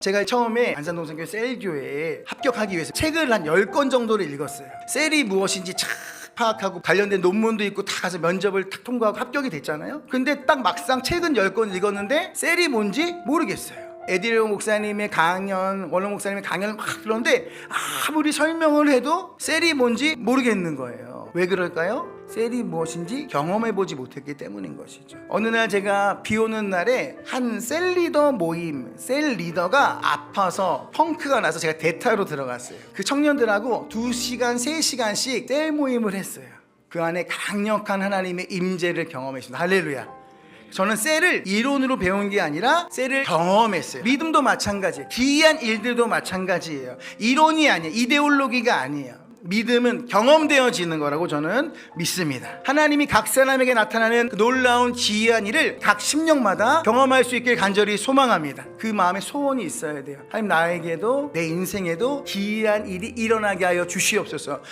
제가 처음에 안산동성교 셀교회에 합격하기 위해서 책을 한 10권 정도를 읽었어요. 셀이 무엇인지 착 파악하고 관련된 논문도 있고 다 가서 면접을 탁 통과하고 합격이 됐잖아요. 근데 딱 막상 책은 10권 읽었는데 셀이 뭔지 모르겠어요. 에디레오 목사님의 강연, 원로 목사님의 강연을 막 들었는데 아무리 설명을 해도 셀이 뭔지 모르겠는 거예요. 왜 그럴까요? 셀이 무엇인지 경험해보지 못했기 때문인 것이죠. 어느 날 제가 비 오는 날에 한 셀 리더 모임, 셀 리더가 아파서 펑크가 나서 제가 대타로 들어갔어요. 그 청년들하고 2시간, 3시간씩 셀 모임을 했어요. 그 안에 강력한 하나님의 임재를 경험했습니다. 할렐루야. 저는 셀을 이론으로 배운 게 아니라 셀을 경험했어요. 믿음도 마찬가지예요. 기이한 일들도 마찬가지예요. 이론이 아니에요. 이데올로기가 아니에요. 믿음은 경험되어지는 거라고 저는 믿습니다. 하나님이 각 사람에게 나타나는 그 놀라운 기이한 일을 각 심령마다 경험할 수 있길 간절히 소망합니다. 그 마음에 소원이 있어야 돼요. 하나님 나에게도 내 인생에도 기이한 일이 일어나게 하여 주시옵소서.